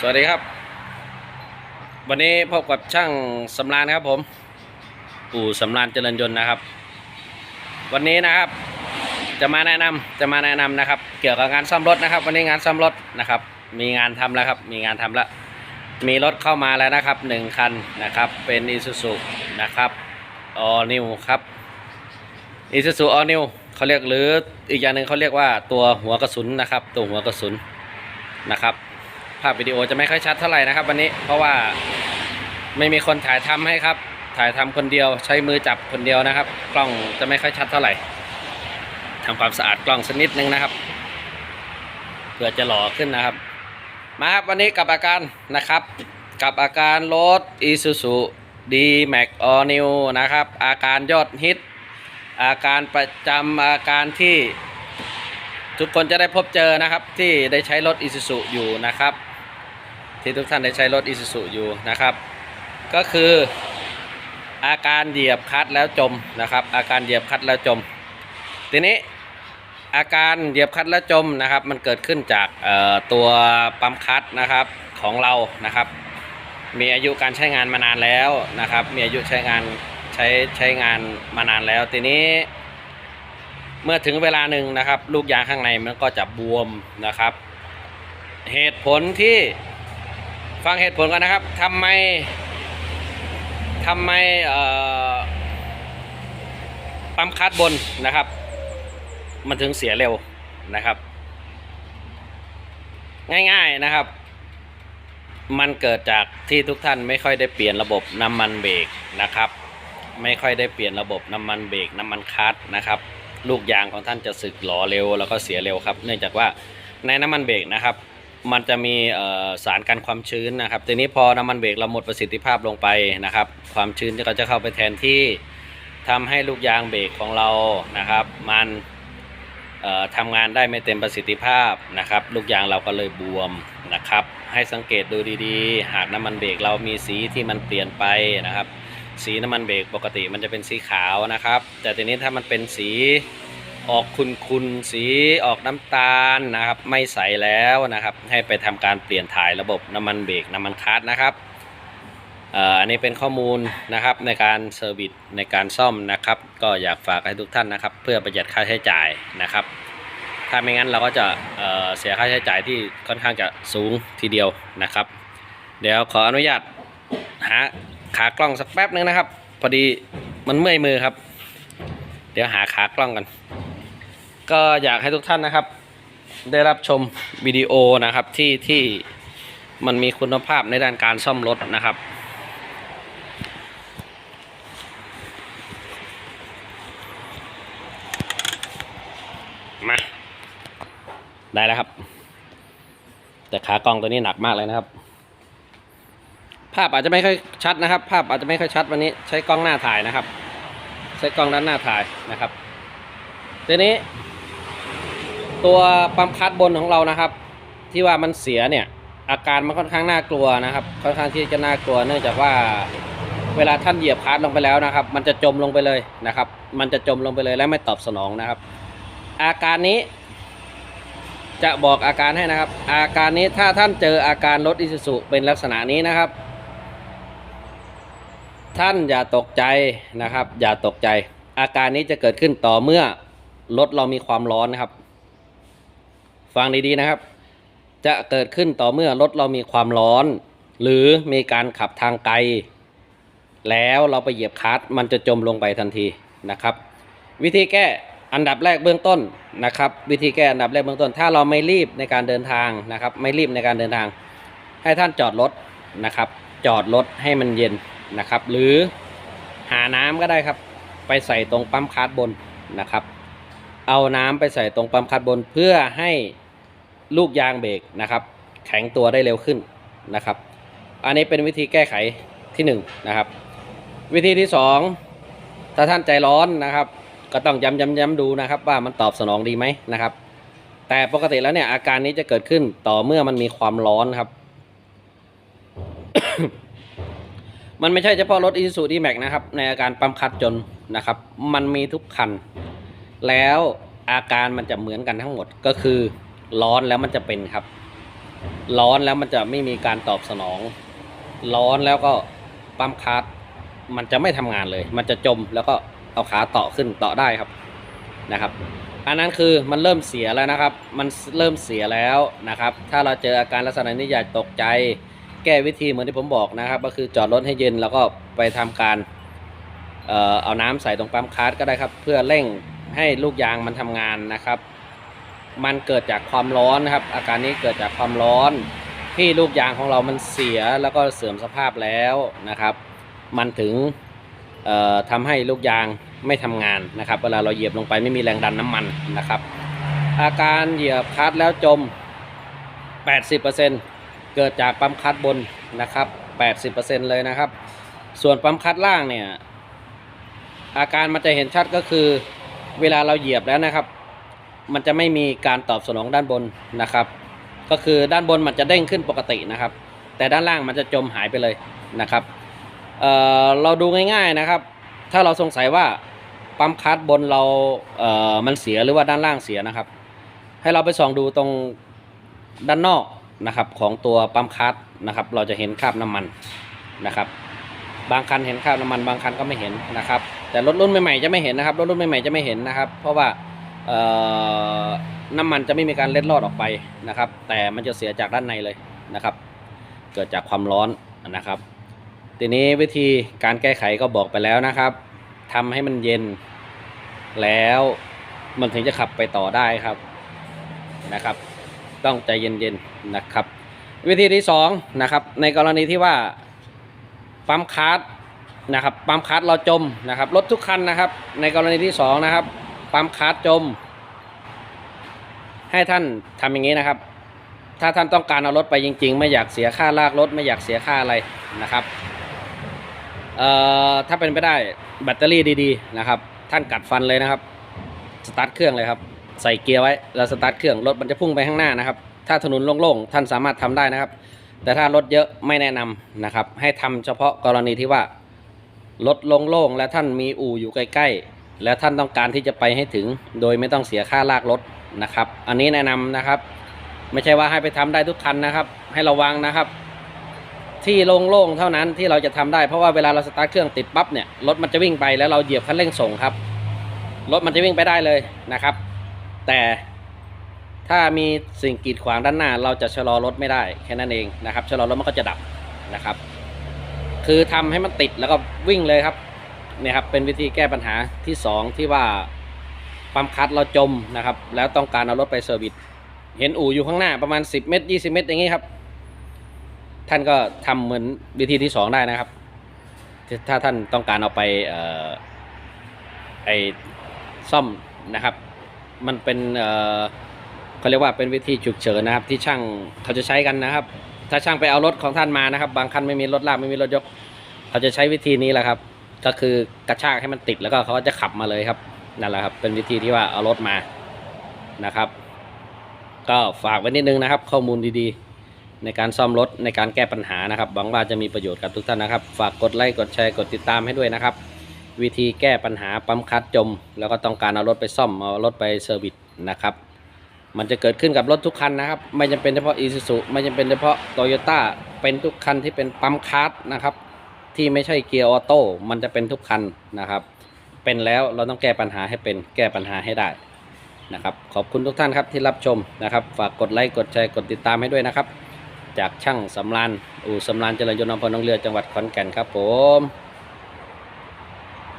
สวัสดีครับ วันนี้พบกับช่างสำรานครับผมปู่สำรานเจริญยนต์นะครับ วันนี้นะครับ จะมาแนะนำจะมาแนะนำนะครับ เกี่ยวกับงานซ่อมรถนะครับ วันนี้งานซ่อมรถนะครับ มีงานทำแล้วครับ มีงานทำแล้ว มีรถเข้ามาแล้วนะครับหนึ่งคันนะครับ เป็นอีซูซูนะครับออนิวครับอีซูซูออนิวเขาเรียกหรืออีกอย่างหนึ่งเขาเรียกว่าตัวหัวกระสุนนะครับ ตัวหัวกระสุนนะครับ ภาพวิดีโอจะไม่ค่อยชัดเท่าไหร่นะครับ วันนี้เพราะว่าไม่มีคนถ่ายทำให้ครับ ถ่ายทำคนเดียวใช้มือจับคนเดียวนะครับ กล้องจะไม่ค่อยชัดเท่าไหร่ทำความสะอาดกล้องสักนิดนึงนะครับเพื่อจะหล่อขึ้นนะครับ มาครับวันนี้กับอาการนะครับ กับอาการรถ Isuzu D-Max All New นะครับ อาการยอดฮิต อาการประจำอาการที่ทุกคนจะได้พบเจอนะครับ ที่ได้ใช้รถ Isuzu อยู่นะครับ ที่ทุกท่านได้ใช้รถ Isuzu อยู่นะครับ ก็คืออาการเหยียบคลัตช์แล้วจมนะครับ อาการเหยียบคลัตช์แล้วจม ทีนี้อาการเหยียบคลัตช์แล้วจมนะครับ มันเกิดขึ้นจากตัวปั๊มคลัตช์นะครับของเรานะครับ มีอายุการใช้งานมานานแล้วนะครับ มีอายุใช้งานใช้ใช้งานมานานแล้ว ทีนี้ เมื่อถึงเวลาหนึ่งนะครับ ลูกยางข้างในมันก็จะบวมนะครับ เหตุผลที่ ฟังเหตุผลกันนะครับทำไมทำไมปั๊มคัดบนนะครับ มันถึงเสียเร็วนะครับ ง่ายๆนะครับ มันเกิดจากที่ทุกท่านไม่ค่อยได้เปลี่ยนระบบน้ำมันเบรกนะครับ ไม่ค่อยได้เปลี่ยนระบบน้ำมันเบรกน้ำมันคลัตช์นะครับ ลูกยางของท่านจะสึกหลอเร็วแล้วก็เสียเร็วครับ เนื่องจากว่าในน้ำมันเบรกนะครับ มันจะมีสารกันความชื้นนะครับทีนี้พอน้ำมันเบรกเราหมดประสิทธิภาพลงไปนะครับ ความชื้นก็จะเข้าไปแทนที่ทำให้ลูกยางเบรกของเรานะครับ มันทำงานได้ไม่เต็มประสิทธิภาพนะครับ ลูกยางเราก็เลยบวมนะครับ ให้สังเกตดูดีๆ หากน้ำมันเบรกเรามีสีที่มันเปลี่ยนไปนะครับ สีน้ำมันเบรกปกติมันจะเป็นสีขาวนะครับ แต่ทีนี้ถ้ามันเป็นสี ออกคุณๆสีออกน้ำตาลนะครับ ไม่ใสแล้วนะครับ ให้ไปทำการเปลี่ยนถ่ายระบบน้ำมันเบรกน้ำมันคาร์ดนะครับอันนี้เป็นข้อมูลนะครับในการเซอร์วิสในการซ่อมนะครับ ก็อยากฝากให้ทุกท่านนะครับ เพื่อประหยัดค่าใช้จ่ายนะครับ ถ้าไม่งั้นเราก็จะเเสียค่าใช้จ่ายที่ค่อนข้างจะสูงทีเดียวนะครับ เดี๋ยวขออนุญาตหาขากล้องสักแป๊บนึงนะครับ พอดีมันเมื่อยมือครับ เดี๋ยวหาขากล้องกัน ก็อยากให้ทุกท่านนะครับ ได้รับชมวิดีโอนะครับที่ที่มันมีคุณภาพในด้านการซ่อมรถนะครับ มา ได้แล้วครับ แต่ขากล้องตัวนี้หนักมากเลยนะครับ ภาพอาจจะไม่ค่อยชัดนะครับ ภาพอาจจะไม่ค่อยชัดวันนี้ใช้กล้องหน้าถ่ายนะครับ ใช้กล้องด้านหน้าถ่ายนะครับทีนี้ ตัวปั๊มคัดบนของเรานะครับ ที่ว่ามันเสียเนี่ย อาการมันค่อนข้างน่ากลัวนะครับ ค่อนข้างที่จะน่ากลัว เนื่องจากว่าเวลาท่านเหยียบคัดลงไปแล้วนะครับ มันจะจมลงไปเลยนะครับ มันจะจมลงไปเลยและไม่ตอบสนองนะครับ อาการนี้จะบอกอาการให้นะครับ อาการนี้ถ้าท่านเจออาการรถอิซูซุเป็นลักษณะนี้นะครับ ท่านอย่าตกใจนะครับ อย่าตกใจ อาการนี้จะเกิดขึ้นต่อเมื่อรถเรามีความร้อนนะครับ ฟังดีๆนะครับ จะเกิดขึ้นต่อเมื่อรถเรามีความร้อน หรือมีการขับทางไกล แล้วเราไปเหยียบคลัตช์มันจะจมลงไปทันทีนะครับ วิธีแก้อันดับแรกเบื้องต้นนะครับ วิธีแก้อันดับแรกเบื้องต้น ถ้าเราไม่รีบในการเดินทางนะครับ ไม่รีบในการเดินทาง ให้ท่านจอดรถนะครับ จอดรถให้มันเย็นนะครับ หรือหาน้ำก็ได้ครับ ไปใส่ตรงปั๊มคาร์ดบนนะครับ เอาน้ำไปใส่ตรงปั๊มคาร์ดบนเพื่อให้ ลูกยางเบรกนะครับ แข็งตัวได้เร็วขึ้นนะครับ อันนี้เป็นวิธีแก้ไขที่หนึ่งนะครับ วิธีที่สองถ้าท่านใจร้อนนะครับ ก็ต้องย้ำย้ำย้ำดูนะครับ ว่ามันตอบสนองดีไหมนะครับ แต่ปกติแล้วเนี่ยอาการนี้จะเกิดขึ้นต่อเมื่อมันมีความร้อนครับ มันไม่ใช่เฉพาะรถ Isuzu D-Max นะครับ ในอาการปั๊มคัดจนนะครับ มันมีทุกคัน แล้วอาการมันจะเหมือนกันทั้งหมดก็คือ ร้อนแล้วมันจะเป็นครับ ร้อนแล้วมันจะไม่มีการตอบสนอง ร้อนแล้วก็ปั๊มคาร์ดมันจะไม่ทำงานเลย มันจะจมแล้วก็เอาขาต่อขึ้นต่อได้ครับนะครับ อันนั้นคือมันเริ่มเสียแล้วนะครับ มันเริ่มเสียแล้วนะครับ ถ้าเราเจออาการลักษณะนี้อย่าตกใจ แก้วิธีเหมือนที่ผมบอกนะครับ ก็คือจอดรถให้เย็นแล้วก็ไปทำการเอ่อเอาน้ำใส่ตรงปั๊มคาร์ดก็ได้ครับ เพื่อเร่งให้ลูกยางมันทำงานนะครับ มันเกิดจากความร้อนนะครับ อาการนี้เกิดจากความร้อนที่ลูกยางของเรามันเสียแล้วก็เสื่อมสภาพแล้วนะครับ มันถึงเอ่อทำให้ลูกยางไม่ทำงานนะครับ เวลาเราเหยียบลงไปไม่มีแรงดันน้ำมันนะครับ อาการเหยียบคลัตช์แล้วจม 80%เกิดจากปั๊มคลัตช์บนนะครับ 80%เลยนะครับ ส่วนปั๊มคลัตช์ล่างเนี่ยอาการมันจะเห็นชัดก็คือ เวลาเราเหยียบแล้วนะครับ มันจะไม่มีการตอบสนองด้านบนนะครับ ก็คือด้านบนมันจะเด้งขึ้นปกตินะครับ แต่ด้านล่างมันจะจมหายไปเลยนะครับเอ่อเราดูง่าย ๆนะครับ ถ้าเราสงสัยว่าปั๊มคลัตช์บนเราเอ่อมันเสียหรือว่าด้านล่างเสียนะครับ ให้เราไปส่องดูตรงด้านนอกนะครับของตัวปั๊มคลัตช์นะครับ เราจะเห็นคราบน้ำมันนะครับ บางคันเห็นคราบน้ำมันบางคันก็ไม่เห็นนะครับ แต่รถรุ่นใหม่ๆจะไม่เห็นนะครับรถรุ่นใหม่ๆจะไม่เห็นนะครับ เพราะว่า น้ำมันจะไม่มีการเล็ดลอดออกไปนะครับ แต่มันจะเสียจากด้านในเลยนะครับ เกิดจากความร้อนนะครับ ทีนี้วิธีการแก้ไขก็บอกไปแล้วนะครับทำให้มันเย็น แล้วมันถึงจะขับไปต่อได้ครับนะครับ ต้องใจเย็นๆนะครับ วิธีที่สองนะครับ ในกรณีที่ว่าปั๊มคาร์ดนะครับปั๊มคาร์ดเราจมนะครับรถทุกคันนะครับ ในกรณีที่สองนะครับ ปั๊มคาร์ดจม ให้ท่านทำอย่างนี้นะครับ ถ้าท่านต้องการเอารถไปจริง ๆ ไม่อยากเสียค่าลากรถไม่อยากเสียค่าอะไรนะครับเอ่อถ้าเป็นไปได้แบตเตอรี่ดีๆนะครับ ท่านกัดฟันเลยนะครับสตาร์ทเครื่องเลยครับใส่เกียร์ไว้แล้วสตาร์ทเครื่องรถมันจะพุ่งไปข้างหน้านะครับ ถ้าถนนโล่งๆท่านสามารถทำได้นะครับ แต่ถ้ารถเยอะไม่แนะนำนะครับ ให้ทำเฉพาะกรณีที่ว่ารถโล่งๆและท่านมีอู่อยู่ใกล้ๆ แล้วท่านต้องการที่จะไปให้ถึง โดยไม่ต้องเสียค่าลากรถนะครับ อันนี้แนะนำนะครับ ไม่ใช่ว่าให้ไปทำได้ทุกคันนะครับ ให้ระวังนะครับ ที่โล่งๆเท่านั้นที่เราจะทำได้เพราะว่าเวลาเราสตาร์ทเครื่องติดปั๊บเนี่ยรถมันจะวิ่งไปแล้วเราเหยียบคันเร่งส่งครับรถมันจะวิ่งไปได้เลยนะครับ แต่ถ้ามีสิ่งกีดขวางด้านหน้า เราจะชะลอรถไม่ได้แค่นั้นเองนะครับชะลอรถมันก็จะดับนะครับ คือทำให้มันติดแล้วก็วิ่งเลยครับ เนี่ยครับเป็นวิธีแก้ปัญหาที่สองที่ว่าปั๊มคลัตช์เราจมนะครับ แล้วต้องการเอารถไปเซอร์วิสเห็นอู่อยู่ข้างหน้าประมาณ 10 เมตร 20 เมตร อย่างนี้ครับ ท่านก็ทำเหมือนวิธีที่สองได้นะครับ ถ้าท่านต้องการเอาไปออไอซ่อมนะครับ มันเป็นเเขาเรียกว่าเป็นวิธีฉุกเฉินนะครับ ที่ช่างเขาจะใช้กันนะครับ ถ้าช่างไปเอารถของท่านมานะครับ บางคันไม่มีรถลากไม่มีรถยก เขาจะใช้วิธีนี้แหละครับ ก็คือกระชากให้มันติดแล้วก็เขาก็จะขับมาเลยครับนั่นแหละครับ เป็นวิธีที่ว่าเอารถมานะครับ ก็ฝากไว้นิดนึงนะครับ ข้อมูลดีๆ ในการซ่อมรถในการแก้ปัญหานะครับหวังว่าจะมีประโยชน์กับทุกท่านนะครับ ฝากกดไลค์กดแชร์กดติดตามให้ด้วยนะครับ วิธีแก้ปัญหาปั๊มคลัตช์จม แล้วก็ต้องการเอารถไปซ่อมเอารถไปเซอร์วิสนะครับมันจะเกิดขึ้นกับรถทุกคันนะครับ ไม่จำเป็นเฉพาะ Isuzu ไม่จำเป็นเฉพาะ Toyota เป็นทุกคันที่เป็นปั๊มคาร์ดนะครับ ที่ไม่ใช่เกียร์ออโต้มันจะเป็นทุกคันนะครับ เป็นแล้วเราต้องแก้ปัญหาให้เป็นแก้ปัญหาให้ได้นะครับ ขอบคุณทุกท่านครับที่รับชมนะครับ ฝากกดไลค์กดแชร์กดติดตามให้ด้วยนะครับ จากช่างสำรานอู่สำรานเจริญยนต์อำเภอหนองเรือจังหวัดขอนแก่นครับผม